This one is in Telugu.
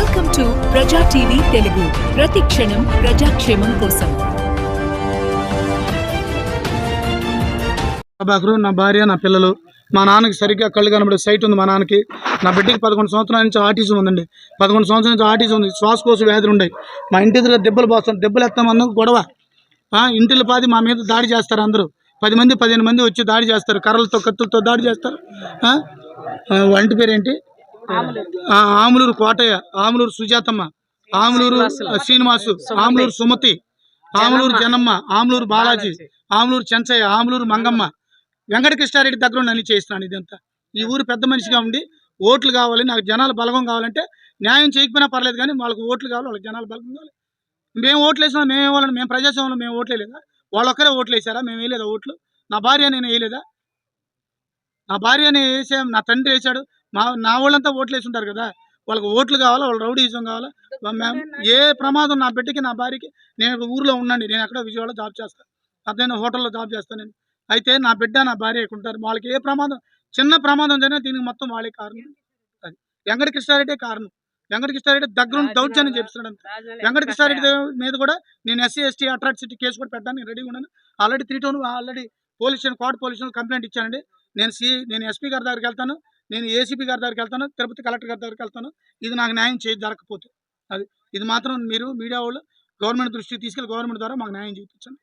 Welcome to Praja TV Telugu ప్రతి క్షణం ప్రజాక్షేమం కోసం ప్రభాకరు నా భార్య నా పిల్లలు. మా నాన్నకి సరిగ్గా కళ్ళు కనబడే సైట్ ఉంది మా నాన్నకి. నా బిడ్డకి పదకొండు సంవత్సరాల నుంచి ఆటిజం ఉందండి. పదకొండు సంవత్సరాల నుంచి ఆటిజం ఉంది. శ్వాసకోశ వ్యాధులు ఉన్నాయి మా ఇంటి దగ్గర దెబ్బలు పోస్తాం. దెబ్బలు ఎత్తామన్న గొడవ. ఇంటిలో పాది మా మీద దాడి చేస్తారు అందరూ. పది మంది పదిహేను మంది వచ్చి దాడి చేస్తారు. కర్రలతో కత్తులతో దాడి చేస్తారు. వంటి పేరేంటి? ఆములూరు. కోటయ్య ఆములూరు సుజాతమ్మ ఆములూరు శ్రీనివాసు ఆములూరు సుమతి ఆములూరు జనమ్మ. ఆములూరు బాలాజీ ఆములూరు చెంచయ్య ఆములూరు మంగమ్మ. వెంకటకృష్ణారెడ్డి దగ్గర అన్ని చేస్తున్నాను ఇదంతా. ఈ ఊరు పెద్ద మనిషిగా ఉండి ఓట్లు కావాలి నాకు జనాలు బలగం కావాలంటే న్యాయం చేయకపోయినా పర్లేదు కానీ వాళ్ళకి ఓట్లు కావాలి వాళ్ళకి జనాలు బలగం కావాలి. మేము ఓట్లు వేసినా మేము ఇవ్వాలని మేము ప్రజాస్వామ్యంలో మేము ఓట్లు వేయలేదా? వాళ్ళు ఒక్కరే ఓట్లు వేసారా? మేము వేయలేదా ఓట్లు? నా భార్య నేను వేయలేదా? నా భార్యని వేసే నా తండ్రి వేసాడు మా నా వాళ్ళంతా ఓట్లు వేసి ఉంటారు కదా. వాళ్ళకి ఓట్లు కావాలా వాళ్ళ రౌడీజం కావాలా? మేము ఏ ప్రమాదం నా బిడ్డకి నా భార్యకి నేను ఊర్లో ఉన్నాండి. నేను ఎక్కడ విజయవాడలో జాబ్ చేస్తాను అదే హోటల్లో జాబ్ చేస్తాను నేను. అయితే నా బిడ్డ నా భార్య ఉంటారు. వాళ్ళకి ఏ ప్రమాదం చిన్న ప్రమాదం జరిగినా దీనికి మొత్తం వాళ్ళే కారణం. అది. వెంకట కృష్ణారెడ్డి కారణం. వెంకట కృష్ణారెడ్డి దగ్గర దౌర్జన్యం చేస్తున్నాడు అంతే వెంకట కృష్ణారెడ్డి మీద కూడా నేను ఎస్సీ ఎస్టీ అట్రాసిటీ కేసు కూడా పెట్టాను రెడీగా ఉన్నాను. Already three town already police station court police station complaint ఇచ్చానండి. నేను సి నేను ఎస్పీ గారి దగ్గరికి వెళ్తాను. నేను ఏసీపీ గారి దగ్గరికి వెళ్తాను తిరుపతి కలెక్టర్ గారి దగ్గరికి వెళ్తాను ఇది నాకు న్యాయం చేయ జరగకపోతే. అది ఇది మాత్రం మీరు మీడియా వాళ్ళు గవర్నమెంట్ దృష్టికి తీసుకెళ్ళి గవర్నమెంట్ ద్వారా మాకు న్యాయం చేయించండి.